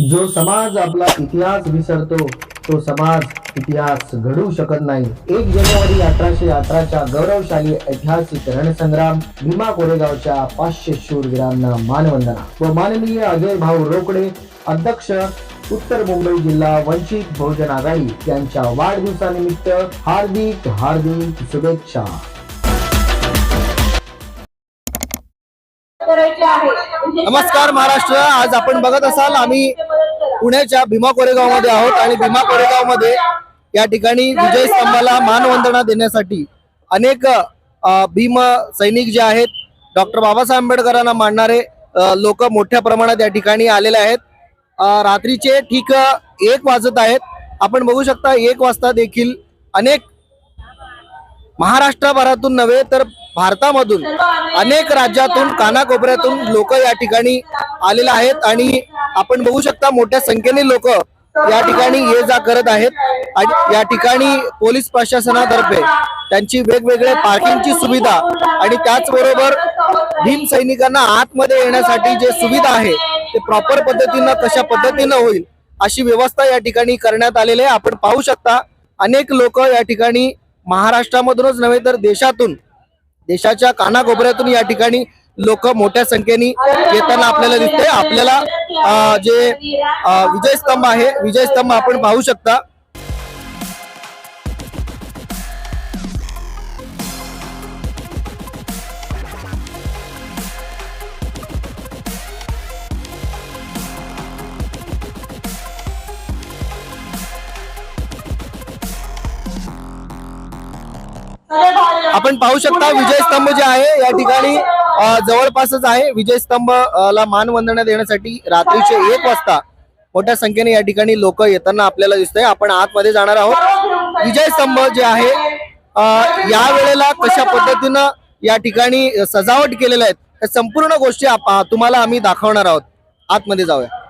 जो समाज आपला इतिहास विसरतो तो समाज इतिहास घडवू शकत नाही. एक जानेवारी अठराशे अठराच्या गौरवशाली ऐतिहासिक रणसंग्राम भीमा कोरेगावच्या पाचशे शूरवीरांना मानवंदना व माननीय अजय भाऊ रोकडे अध्यक्ष उत्तर मुंबई जिल्हा वंचित बहुजन आघाडी यांच्या वाढदिवसानिमित्त हार्दिक हार्दिक शुभेच्छा. नमस्कार महाराष्ट्र. आज आपण बघत असाल आम्ही पुण्याच्या भीमा कोरेगावमध्ये आहोत आणि भीमा कोरेगावमध्ये या ठिकाणी विजय स्तंभाला मानवंदना देण्यासाठी अनेक भीम सैनिक जे आहेत डॉक्टर बाबासाहेब आंबेडकरांना मानणारे लोक मोठ्या प्रमाणात या ठिकाणी आलेले आहेत. रात्रीचे ठीक एक वाजत आहेत. आपण बघू शकता एक वाजता देखील अनेक महाराष्ट्रभरातून नव्हे तर भारतामधून अनेक राज्यातून कानाकोपऱ्यातून लोक या ठिकाणी आलेले आहेत आणि आपण बघू शकता मोठ्या संख्येने लोक या ठिकाणी ये जा करत आहेत. आणि या ठिकाणी पोलीस प्रशासनातर्फे त्यांची वेगवेगळ्या पार्किंगची सुविधा आणि त्याचबरोबर भीम सैनिकांना आतमध्ये येण्यासाठी जे सुविधा आहे ते प्रॉपर पद्धतीनं कशा पद्धतीनं होईल अशी व्यवस्था या ठिकाणी करण्यात आलेली आहे. आपण पाहू शकता अनेक लोक या ठिकाणी महाराष्ट्रामधूनच नव्हे तर देशातून देशाच्या कानाकोपऱ्यातून या ठिकाणी लोक मोठ्या संख्येने येताना आपल्याला दिसते आपल्याला जे विजय स्तंभ आहे विजय स्तंभ आपण पाहू शकता. आपण पाहू शकता विजय स्तंभ जे आहे या ठिकाणी जवळपासच आहे. विजय स्तंभ ला मानवंदना देण्यासाठी रात्रीचे एक वाजता मोठ्या संख्येने या ठिकाणी लोक येताना आपल्याला दिसतंय. आपण आतमध्ये जाणार आहोत. विजय स्तंभ जे आहे या वेळेला कशा पद्धतीनं या ठिकाणी सजावट केलेल्या आहेत त्या संपूर्ण गोष्टी तुम्हाला आम्ही दाखवणार आहोत. आतमध्ये जाऊया.